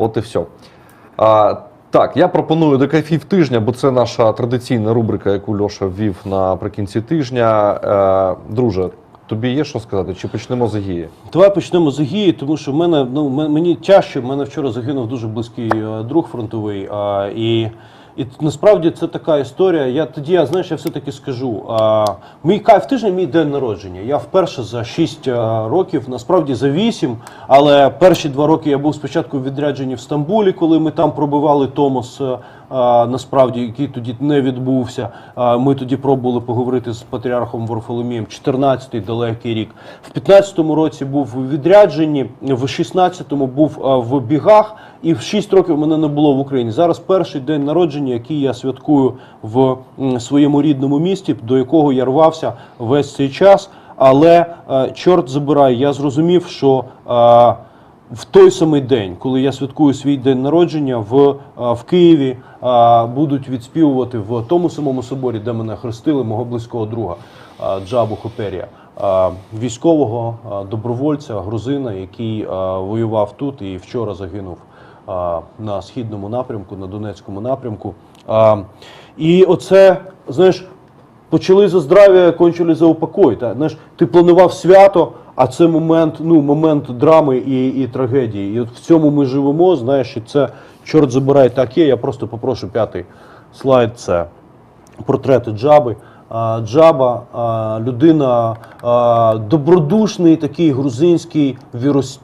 От і все. А, так, я пропоную до кайфів тижня, бо це наша традиційна рубрика, яку Льоша ввів наприкінці тижня. Е, друже, тобі є що сказати? Чи почнемо з Агії? Давай почнемо з Агії, тому що в мене ну мені тяжче. В мене вчора загинув дуже близький е, друг фронтовий. А, і, і насправді це така історія. Я тоді, я знаєш, я все-таки скажу. А, мій кайф тижня, мій день народження. Я вперше за 6 років, насправді за 8, але перші два роки я був спочатку в відрядженні в Стамбулі, коли ми там пробивали Томос. Насправді, який тоді не відбувся. Ми тоді пробували поговорити з патріархом Варфоломієм. 14-й далекий рік. В 15-му році був у відрядженні, в 16-му був в бігах, і в 6 років мене не було в Україні. Зараз перший день народження, який я святкую в своєму рідному місті, до якого я рвався весь цей час. Але е, чорт забирай, я зрозумів, що е, в той самий день, коли я святкую свій день народження в, в Києві, будуть відспівувати в тому самому соборі, де мене хрестили, мого близького друга Джабу Хоперія, військового добровольця, грузина, який воював тут і вчора загинув на східному напрямку, на Донецькому напрямку. І оце, знаєш, почали за здрав'я, кончили за упокой. Та? Знаєш, ти планував свято, а це момент, ну, момент драми і, і трагедії. І от в цьому ми живемо, знаєш, і це чорт забирай так є. Я просто попрошу п'ятий слайд. Це портрети Джаби. А, Джаба, а, людина, а, добродушний такий грузинський вірос-.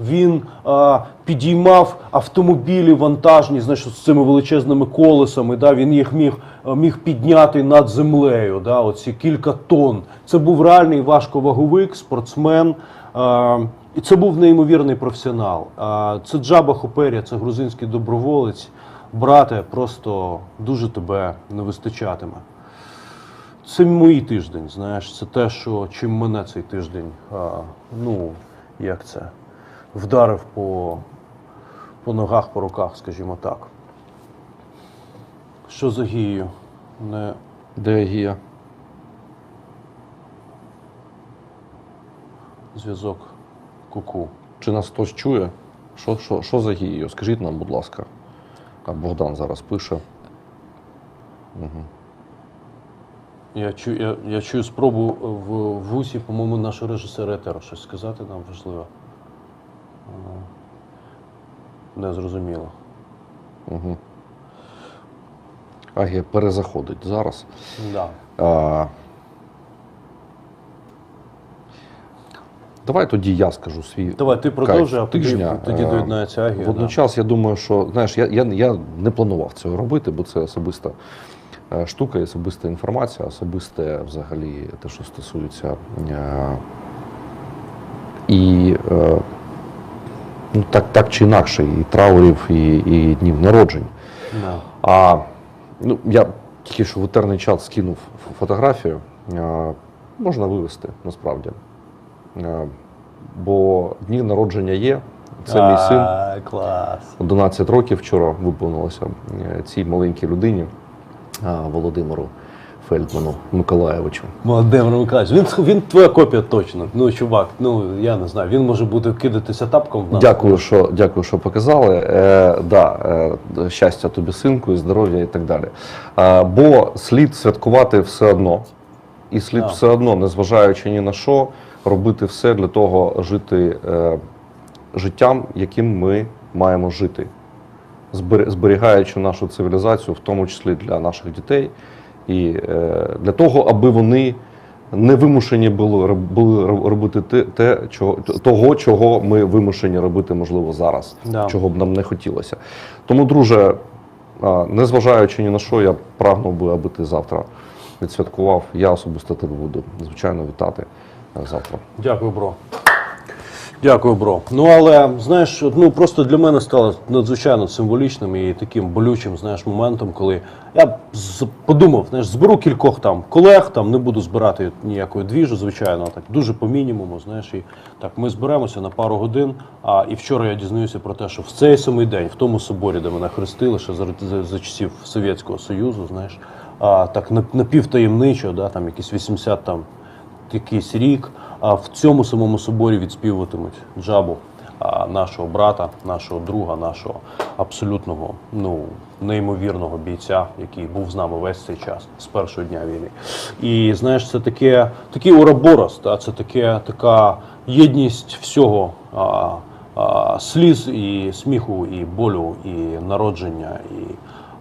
Він а, підіймав автомобілі вантажні, знаєш, з цими величезними колесами. Да, він їх міг, міг підняти над землею. Да, оці кілька тонн. Це був реальний важковаговик, спортсмен. А, і це був неймовірний професіонал. А, це Джаба Хоперія, це грузинський доброволець. Брате, просто дуже тебе не вистачатиме. Це мій тиждень, знаєш, це те, що чим мене цей тиждень, а, ну, як це, вдарив по, по ногах, по руках, скажімо так. Що за гією? Не... Де Агія? Зв'язок куку. Чи нас хтось чує? Що, що, що за Агією? Скажіть нам, будь ласка. А Богдан зараз пише. Я чую, я, я чую спробу в, в вусі, по-моєму, нашого режисера Етера щось сказати нам важливо. Не зрозуміло. Угу. Агія перезаходить зараз. Да. А, давай тоді я скажу свій. Давай ти продовжуй, а тижня. тоді Е, доєднається Агія. да. Водночас, я думаю, що знаєш, я, я, я не планував цього робити, бо це особиста е, штука, особиста інформація, особисте взагалі те, що стосується. е, І е, ну, так, так чи інакше, і траурів, і, і днів народжень. Да. А ну, я тільки що в етерний чат скинув фотографію. Е, можна вивести насправді. Е, бо дні народження є. Це мій син. А, Клас. 11 років вчора виповнилося е, цій маленькій людині Володимиру Фельдману Миколаєвичу. Володимир Миколаївич, він, він твоя копія точно. Ну, чувак, ну я не знаю, він може бути кидатися тапком в нас. Дякую, що дякую, що показали. Е, да, е, щастя тобі, синку, і здоров'я і так далі. Е, бо слід святкувати все одно. І слід все одно, незважаючи ні на що, робити все для того, жити е, життям, яким ми маємо жити, збер- зберігаючи нашу цивілізацію, в тому числі для наших дітей, і е, для того, аби вони не вимушені були, були роб- робити те, те чого, того, чого ми вимушені робити, можливо, зараз, Да. чого б нам не хотілося. Тому, друже, незважаючи ні на що, я прагнув би, аби ти завтра відсвяткував. Я особисто тебе буду, звичайно, вітати е, завтра. Дякую, бро. Дякую, бро. Ну але знаєш, ну просто для мене стало надзвичайно символічним і таким болючим, знаєш, моментом, коли я подумав, знаєш, зберу кількох там колег, там не буду збирати ніякої двіжу, звичайно, так дуже по мінімуму. Знаєш, і так ми зберемося на пару годин. А і вчора я дізнаюся про те, що в цей самий день, в тому соборі, де мене хрестили, ще за, за, за часів Совєтського Союзу, знаєш, а так напівтаємничо, да, там якісь 80 там якийсь рік, в цьому самому соборі відспівуватимуть джабу. нашого брата, нашого друга, нашого абсолютного ну неймовірного бійця, який був з нами весь цей час з першого дня війни. І знаєш, це таке такий уроборос, та це таке така єдність всього. А, сліз і сміху, і болю, і народження, і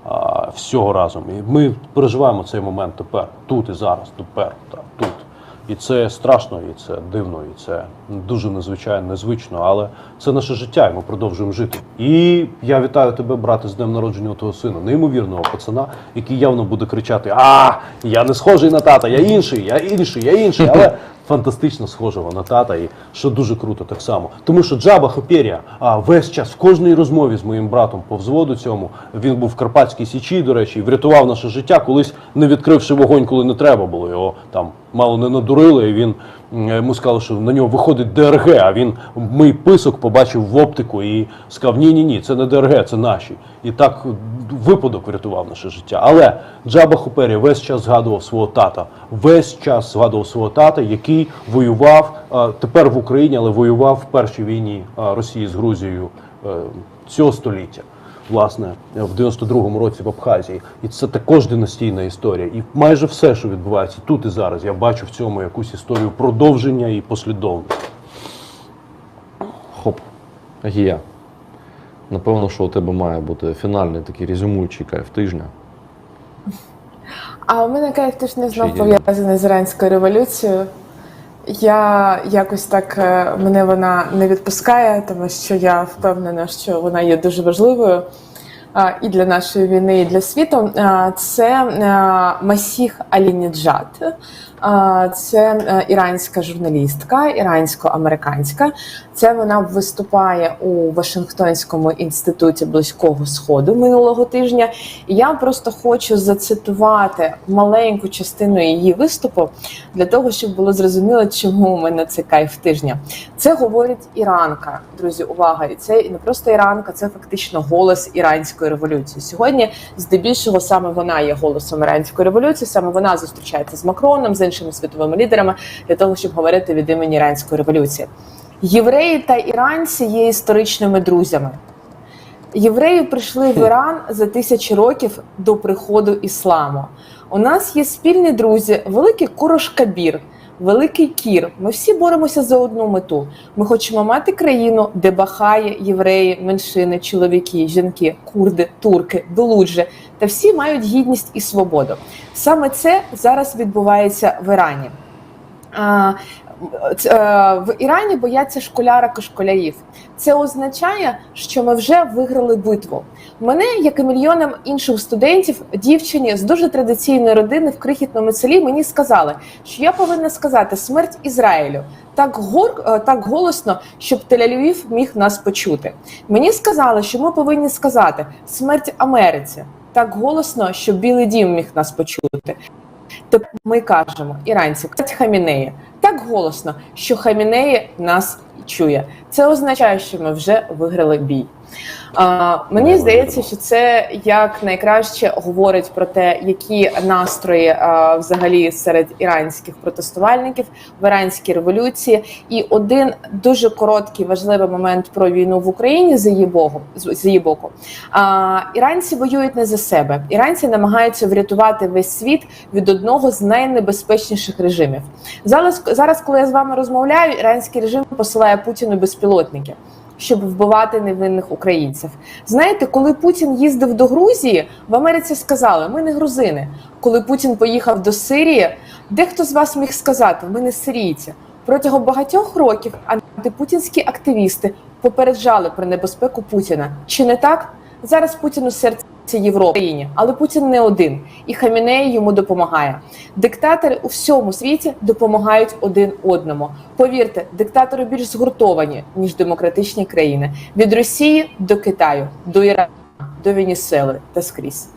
а, всього разом. І ми переживаємо цей момент тепер, тут і зараз, тепер, та, тут. І це страшно, і це дивно, і це дуже незвичайно, незвично, але це наше життя, і ми продовжуємо жити. І я вітаю тебе, брате, з днем народження твого сина, неймовірного пацана, який явно буде кричати: А, я не схожий на тата, я інший, я інший, я інший. Але фантастично схожого на тата, і що дуже круто так само. Тому що Джаба Хоперія а, весь час в кожній розмові з моїм братом по взводу цьому він був в Карпатській Січі, до речі, і врятував наше життя, колись не відкривши вогонь, коли не треба було. Його там мало не надурили. І він йому сказали, що на нього виходить ДРГ. А він мій писок побачив в оптику і сказав: Ні, ні, ні, це не ДРГ, це наші. І так випадок врятував наше життя. Але Джаба Хуперія весь час згадував свого тата, весь час згадував свого тата, який воював тепер в Україні, але воював в першій війні Росії з Грузією е, цього століття. Власне, в 92-му році в Абхазії, і це також династійна історія. І майже все, що відбувається тут і зараз, я бачу в цьому якусь історію продовження і послідовності. Хоп, Гія. Напевно, що у тебе має бути фінальний такий резюмуючий кайф тижня. А у мене кайф теж не знов пов'язаний з іранською революцією. Я якось так е, мене вона не відпускає, тому що я впевнена, що вона є дуже важливою і для нашої війни, і для світу. Це Масіх Алініджад. Це іранська журналістка, ірансько-американська. Це вона виступає у Вашингтонському інституті близького сходу минулого тижня. І я просто хочу зацитувати маленьку частину її виступу для того, щоб було зрозуміло, чому у мене це кайф тижня. Це говорить іранка, друзі. Увага! І це не просто іранка, це фактично голос іранської революції. Сьогодні, здебільшого, саме вона є голосом іранської революції. Саме вона зустрічається з Макроном, з іншими світовими лідерами для того, щоб говорити від імені іранської революції. Євреї та іранці є історичними друзями. Євреї прийшли в Іран за тисячі років до приходу ісламу. У нас є спільні друзі, великий Курош Кабір, великий Кір. Ми всі боремося за одну мету. Ми хочемо мати країну, де бахає євреї, меншини, чоловіки, жінки, курди, турки, белуджі та всі мають гідність і свободу. Саме це зараз відбувається в Ірані. Е, В Ірані бояться школярок і школярів. Це означає, що ми вже виграли битву. Мене, як і мільйонам інших студентів, дівчині з дуже традиційної родини в крихітному селі, мені сказали, що я повинна сказати смерть Ізраїлю так гор е, так голосно, щоб Тель-Авів міг нас почути. Мені сказали, що ми повинні сказати смерть Америці так голосно, щоб Білий Дім міг нас почути. Тепер ми кажемо іранці Хамінеї так голосно, що Хамінеї нас чує. Це означає, що ми вже виграли бій. Мені здається, що це як найкраще говорить про те, які настрої взагалі серед іранських протестувальників в іранській революції. І один дуже короткий важливий момент про війну в Україні з її боку. з її боку. Іранці воюють не за себе. Іранці намагаються врятувати весь світ від одного з найнебезпечніших режимів. Зараз, зараз, коли я з вами розмовляю, іранський режим посилає Путіну безпілотники. Щоб вбивати невинних українців, знаєте, коли Путін їздив до Грузії, в Америці сказали: ми не грузини. Коли Путін поїхав до Сирії, дехто з вас міг сказати: ми не сирійці. Протягом багатьох років антипутінські активісти попереджали про небезпеку Путіна. Чи не так? Зараз Путін у серці країні. але Путін не один, і Хамінеї йому допомагає. Диктатори у всьому світі допомагають один одному. Повірте, диктатори більш згуртовані ніж демократичні країни від Росії до Китаю, до Ірану, до Венесуели та скрізь.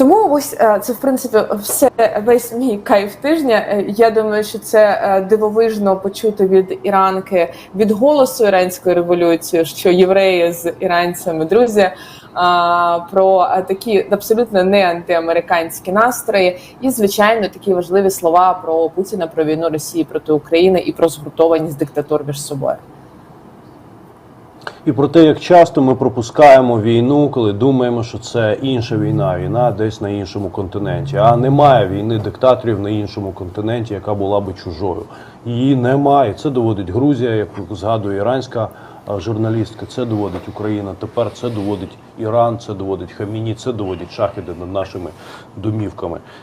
Тому ось е, це в принципі все весь мій кайф тижня. Е, Я думаю, що це е, дивовижно почути від іранки від голосу іранської революції, що євреї з іранцями друзі. а, Про такі абсолютно не антиамериканські настрої, і звичайно такі важливі слова про Путіна, про війну Росії проти України і про згуртованість диктатур між собою. І про те, як часто ми пропускаємо війну, коли думаємо, що це інша війна, війна десь на іншому континенті. А немає війни диктаторів на іншому континенті, яка була би чужою. Її немає. Це доводить Грузія, як згадує іранська журналістка. Це доводить Україна. Тепер це доводить Іран, це доводить Хаміні, це доводить шахіди над нашими домівками.